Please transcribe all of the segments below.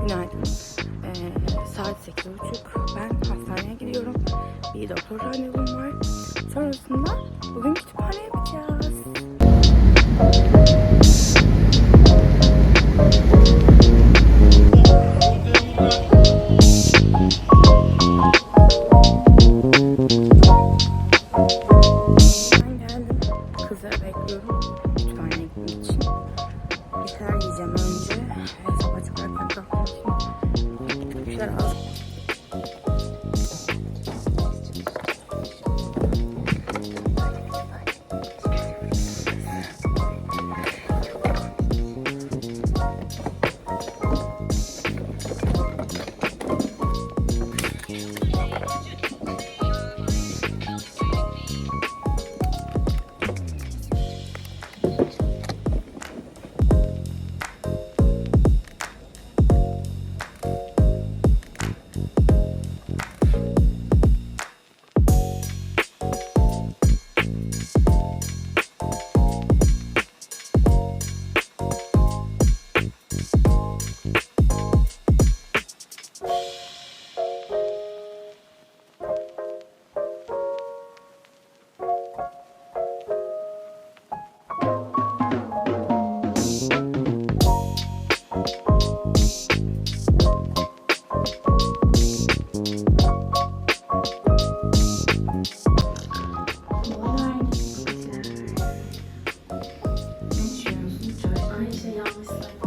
Günaydın. Ee, saat 8.30. Ben hastaneye gidiyorum. Bir doktor randevum şey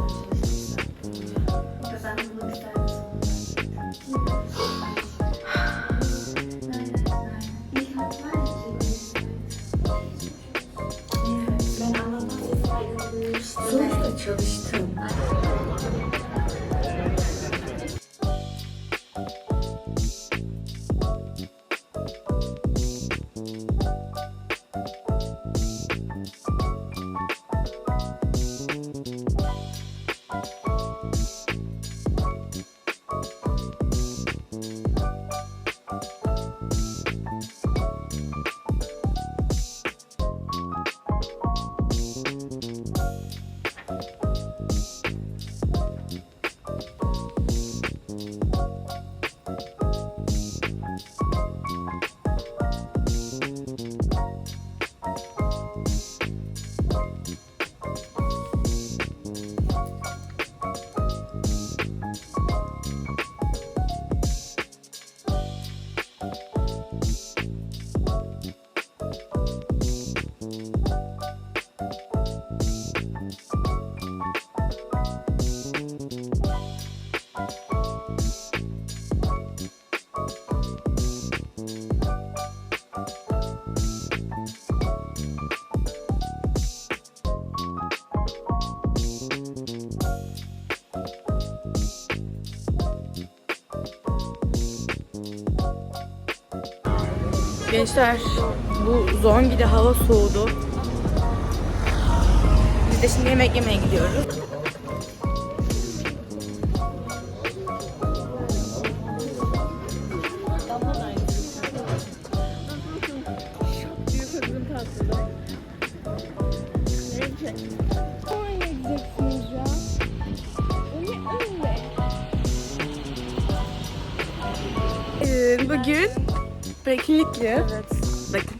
Gençler bu Zongi'de hava soğudu. Biz de şimdi yemek yemeye gidiyoruz. Ee, Bugün Brekinlikli. Evet. Bakın.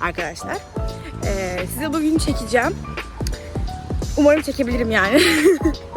Arkadaşlar. ee, size bugün çekeceğim. Umarım çekebilirim yani.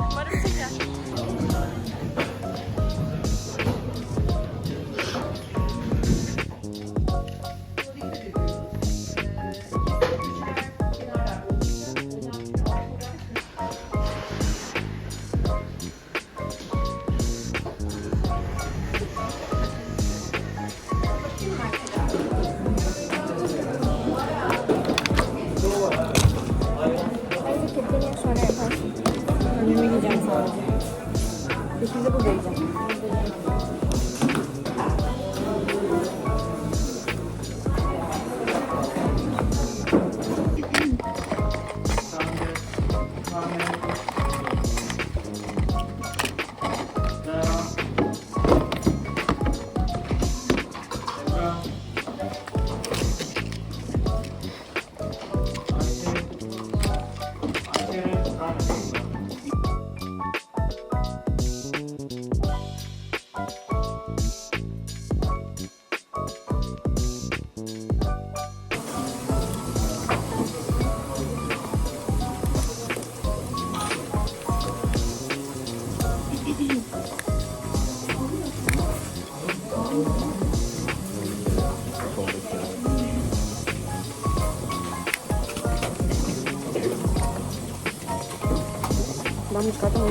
Ben bu çıkartamam.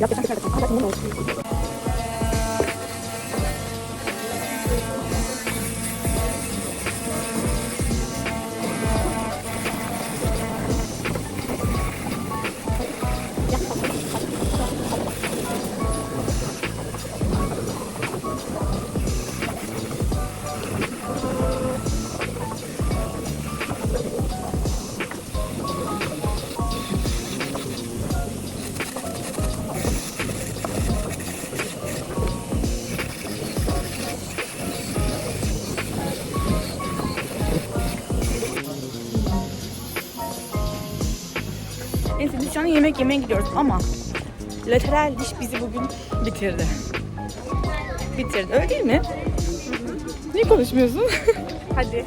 Yapacak bir şey yok. Hadi bunu olsun. Neyse biz şu an yemek yemeye gidiyoruz ama lateral diş bizi bugün bitirdi. Bitirdi öyle değil mi? Niye konuşmuyorsun? Hadi.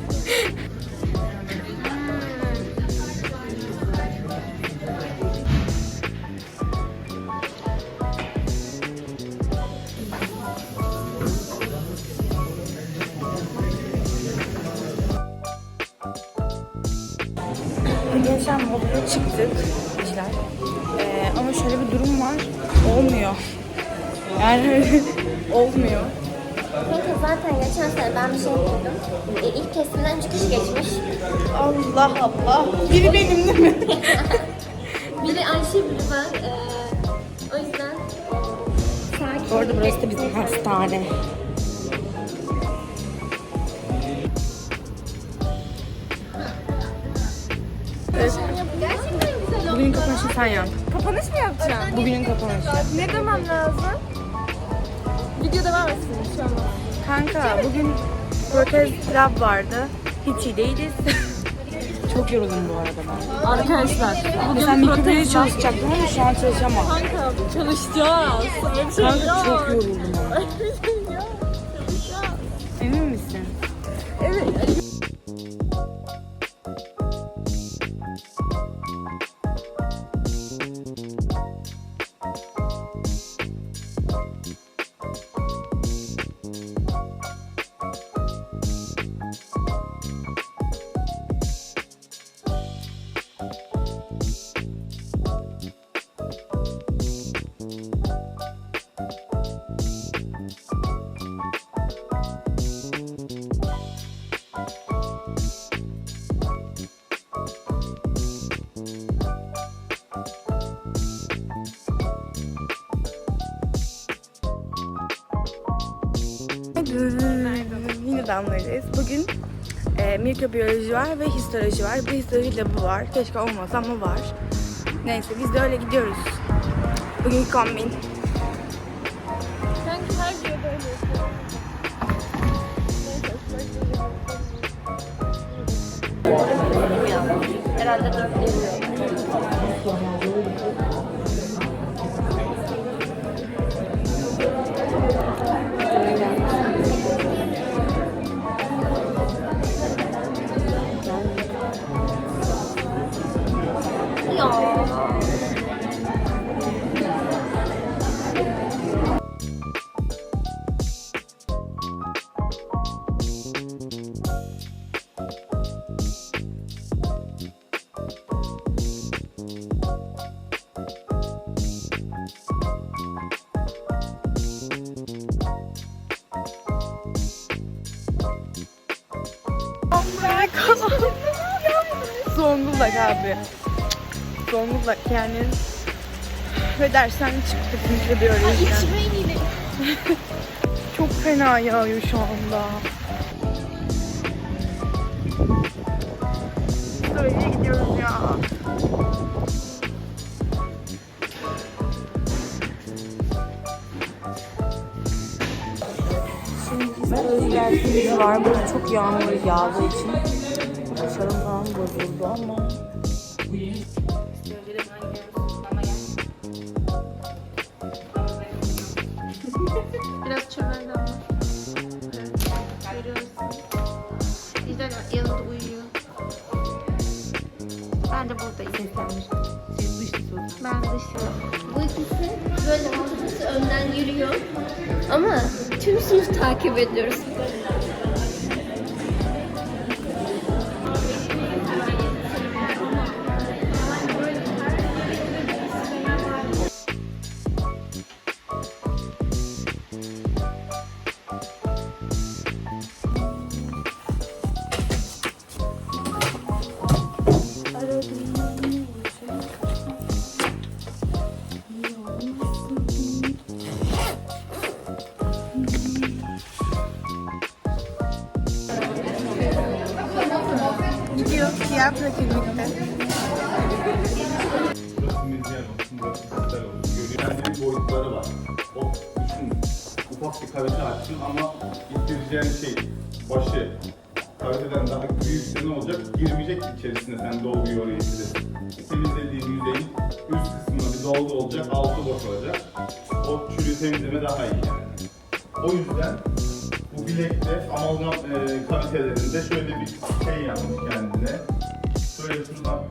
Geçen moduna çıktık işler. Ee, şöyle bir durum var. Olmuyor. Yani olmuyor. Kanka zaten geçen sene ben bir şey duydum. E, ilk kesimden üç kişi geçmiş. Allah Allah. Biri benim değil mi? Biri Ayşe, biri ben. E, o yüzden sakin. Bu arada burası da bizim hastane. Gerçekten güzel oldu. Bugünün kapanışını sen yap. Kapanış mı yapacağım? Bugünün kapanışı. Ne demem lazım? Video devam etsin an. Kanka bugün protez pilav vardı. Hiç iyi değiliz. Çok yoruldum bu arada ben. Arkadaşlar bugün Sen mikrofonu protez çalışacaktın ama şu an çalışamam. Kanka çalışacağız. Kanka çok yoruldum ama. Emin misin? Evet. Damlayacağız. Bugün e, mikrobiyoloji var ve histoloji var. Bir histoloji labı var. Keşke olmasa ama var. Neyse biz de öyle gidiyoruz. Bugün kombin. Sanki her videoda öyle yapıyorum. Herhalde dört Ya. Zonguldak abi. Zonguldak yani. Ve dersten çıktık mikrobiyolojiden. İçime indi. Çok fena yağıyor şu anda. Böyle gidiyoruz ya. Şimdi var. Burada çok yağmur yağdığı için dışarı falan bozuldu ama Ben de buradayım. Ben dışarı. Bu ikisi böyle otobüsü önden yürüyor. Ama tüm sınıf takip ediyoruz. Gidiyor. Tiyatro klinikte. Burası medyen olsun, burası kristal olsun. Bir boyutları var. O düşün, ufak bir kavite açsın ama ittireceğin şey başı kaviteden daha büyükse ne olacak? Girmeyecek içerisine sen dolguyu oraya ittirirsin. Temizlediğin yüzeyin üst kısmına bir dolgu olacak, altı boş olacak. O çürüğü temizleme daha iyi yani. O yüzden bilekte amalgam e, kavitelerinde şöyle bir şey yapmış kendine. Şöyle şuradan